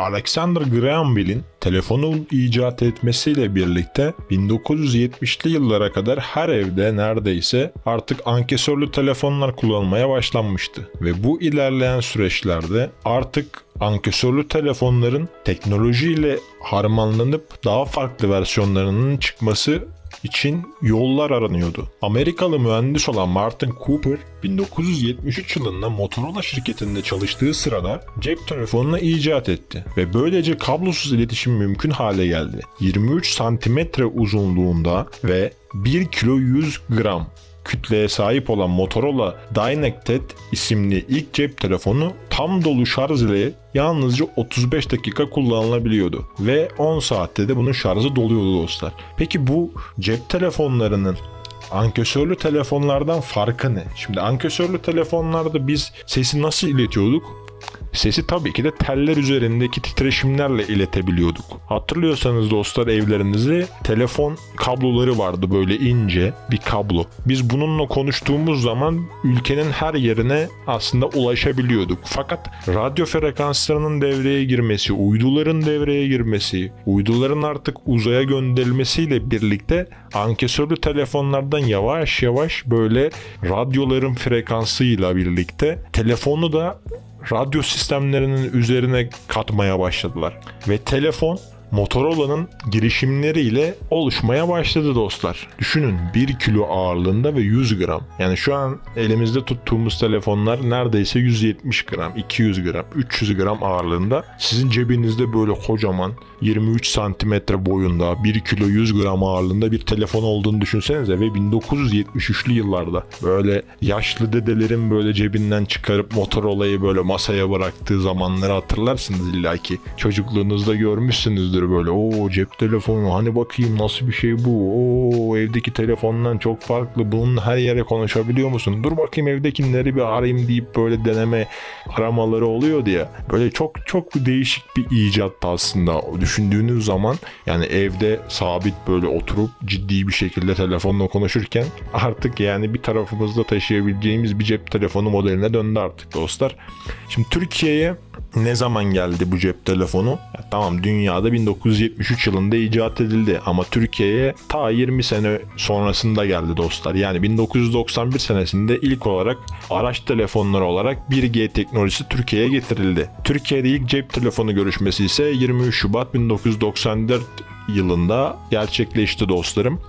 Alexander Graham Bell'in telefonu icat etmesiyle birlikte 1970'li yıllara kadar her evde neredeyse artık ankesörlü telefonlar kullanılmaya başlanmıştı. Ve bu ilerleyen süreçlerde artık ankesörlü telefonların teknolojiyle harmanlanıp daha farklı versiyonlarının çıkması için yollar aranıyordu. Amerikalı mühendis olan Martin Cooper 1973 yılında Motorola şirketinde çalıştığı sırada cep telefonunu icat etti ve böylece kablosuz iletişim mümkün hale geldi. 23 santimetre uzunluğunda ve 1 kilo 100 gram kütleye sahip olan Motorola Dynacted isimli ilk cep telefonu tam dolu şarj ile yalnızca 35 dakika kullanılabiliyordu ve 10 saatte de bunun şarjı doluyordu dostlar. Peki bu cep telefonlarının ankesörlü telefonlardan farkı ne? Şimdi ankesörlü telefonlarda biz sesi nasıl iletiyorduk? Sesi tabii ki de teller üzerindeki titreşimlerle iletebiliyorduk. Hatırlıyorsanız dostlar evlerinizde telefon kabloları vardı böyle ince bir kablo. Biz bununla konuştuğumuz zaman ülkenin her yerine aslında ulaşabiliyorduk. Fakat radyo frekanslarının devreye girmesi, uyduların devreye girmesi, uyduların artık uzaya gönderilmesiyle birlikte ankesörlü telefonlardan yavaş yavaş böyle radyoların frekansıyla birlikte telefonu da radyo sistemlerinin üzerine katmaya başladılar. Ve telefon Motorola'nın girişimleriyle oluşmaya başladı dostlar. Düşünün 1 kilo ağırlığında ve 100 gram. Yani şu an elimizde tuttuğumuz telefonlar neredeyse 170 gram, 200 gram, 300 gram ağırlığında. Sizin cebinizde böyle kocaman 23 santimetre boyunda 1 kilo 100 gram ağırlığında bir telefon olduğunu düşünsenize ve 1973'lü yıllarda böyle yaşlı dedelerin böyle cebinden çıkarıp Motorola'yı böyle masaya bıraktığı zamanları hatırlarsınız illaki. Çocukluğunuzda görmüşsünüzdür böyle. Oo cep telefonu hani bakayım nasıl bir şey bu. Oo evdeki telefondan çok farklı. Bunun her yere konuşabiliyor musun? Dur bakayım evdekileri bir arayayım deyip böyle deneme aramaları oluyor diye. Böyle çok çok değişik bir icat aslında. Düşündüğünüz zaman yani evde sabit böyle oturup ciddi bir şekilde telefonla konuşurken artık yani bir tarafımızda taşıyabileceğimiz bir cep telefonu modeline döndü artık dostlar. Şimdi Türkiye'ye ne zaman geldi bu cep telefonu? Ya tamam dünyada 1973 yılında icat edildi ama Türkiye'ye ta 20 sene sonrasında geldi dostlar. Yani 1991 senesinde ilk olarak araç telefonları olarak 1G teknolojisi Türkiye'ye getirildi. Türkiye'de ilk cep telefonu görüşmesi ise 23 Şubat 1994 yılında gerçekleşti dostlarım.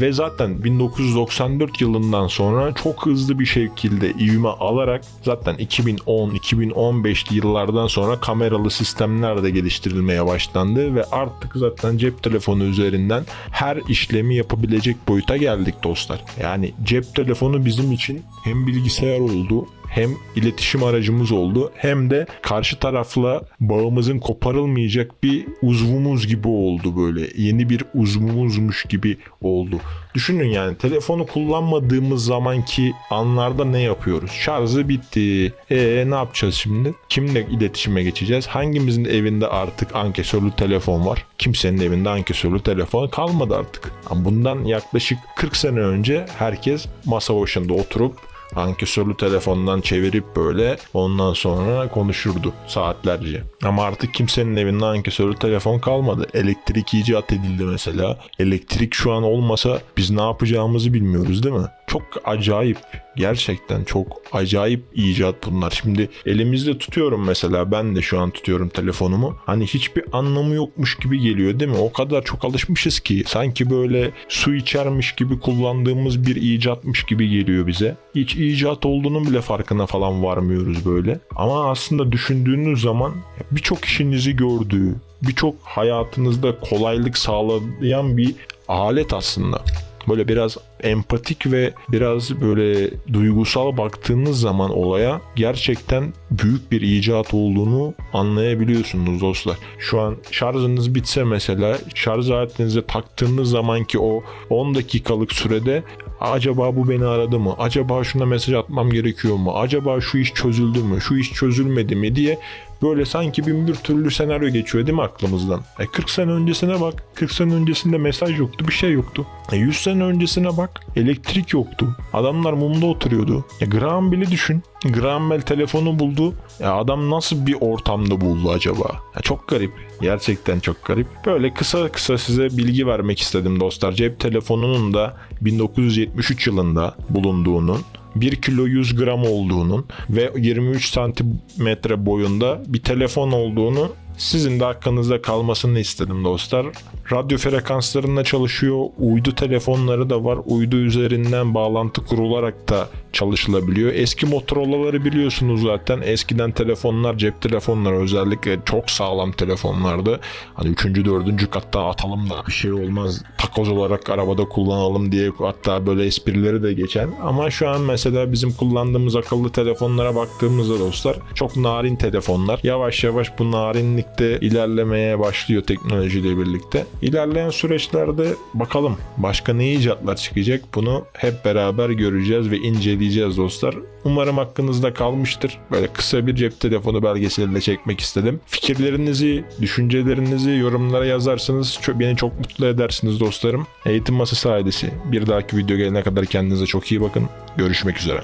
Ve zaten 1994 yılından sonra çok hızlı bir şekilde ivme alarak zaten 2010-2015'li yıllardan sonra kameralı sistemler de geliştirilmeye başlandı ve artık zaten cep telefonu üzerinden her işlemi yapabilecek boyuta geldik dostlar. Yani cep telefonu bizim için hem bilgisayar oldu hem iletişim aracımız oldu hem de karşı tarafla bağımızın koparılmayacak bir uzvumuz gibi oldu böyle. Yeni bir uzvumuzmuş gibi oldu. Düşünün yani telefonu kullanmadığımız zamanki anlarda ne yapıyoruz? Şarjı bitti. E ne yapacağız şimdi? Kimle iletişime geçeceğiz? Hangimizin evinde artık ankesörlü telefon var? Kimsenin evinde ankesörlü telefon kalmadı artık. Bundan yaklaşık 40 sene önce herkes masa başında oturup ankesörlü telefondan çevirip böyle ondan sonra konuşurdu saatlerce. Ama artık kimsenin evinde ankesörlü telefon kalmadı. Elektrik icat edildi mesela. Elektrik şu an olmasa biz ne yapacağımızı bilmiyoruz değil mi? Çok acayip. Gerçekten çok acayip icat bunlar. Şimdi elimizde tutuyorum mesela ben de şu an tutuyorum telefonumu. Hani hiçbir anlamı yokmuş gibi geliyor değil mi? O kadar çok alışmışız ki sanki böyle su içermiş gibi kullandığımız bir icatmış gibi geliyor bize. Hiç icat olduğunun bile farkına falan varmıyoruz böyle. Ama aslında düşündüğünüz zaman birçok işinizi gördüğü, birçok hayatınızda kolaylık sağlayan bir alet aslında böyle biraz empatik ve biraz böyle duygusal baktığınız zaman olaya gerçekten büyük bir icat olduğunu anlayabiliyorsunuz dostlar. Şu an şarjınız bitse mesela şarj aletinize taktığınız zamanki o 10 dakikalık sürede acaba bu beni aradı mı? Acaba şuna mesaj atmam gerekiyor mu? Acaba şu iş çözüldü mü? Şu iş çözülmedi mi diye Böyle sanki bin bir türlü senaryo geçiyor değil mi aklımızdan? E 40 sene öncesine bak. 40 sene öncesinde mesaj yoktu, bir şey yoktu. E 100 sene öncesine bak. Elektrik yoktu. Adamlar mumda oturuyordu. Ya Graham Bell'i düşün. Graham Bell telefonu buldu. Ya adam nasıl bir ortamda buldu acaba? Ya çok garip. Gerçekten çok garip. Böyle kısa kısa size bilgi vermek istedim dostlar. Cep telefonunun da 1973 yılında bulunduğunun 1 kilo 100 gram olduğunun ve 23 santimetre boyunda bir telefon olduğunu sizin de aklınızda kalmasını istedim dostlar. Radyo frekanslarında çalışıyor. Uydu telefonları da var. Uydu üzerinden bağlantı kurularak da çalışılabiliyor. Eski Motorola'ları biliyorsunuz zaten. Eskiden telefonlar, cep telefonları özellikle çok sağlam telefonlardı. Hani 3. 4. katta atalım da bir şey olmaz. Takoz olarak arabada kullanalım diye hatta böyle esprileri de geçen. Ama şu an mesela bizim kullandığımız akıllı telefonlara baktığımızda dostlar çok narin telefonlar. Yavaş yavaş bu narinlikte ilerlemeye başlıyor teknolojiyle birlikte. İlerleyen süreçlerde bakalım başka ne icatlar çıkacak bunu hep beraber göreceğiz ve inceleyeceğiz dostlar. Umarım hakkınızda kalmıştır. Böyle kısa bir cep telefonu belgeseliyle çekmek istedim. Fikirlerinizi, düşüncelerinizi yorumlara yazarsanız beni çok mutlu edersiniz dostlarım. Eğitim Masası ailesi. Bir dahaki video gelene kadar kendinize çok iyi bakın. Görüşmek üzere.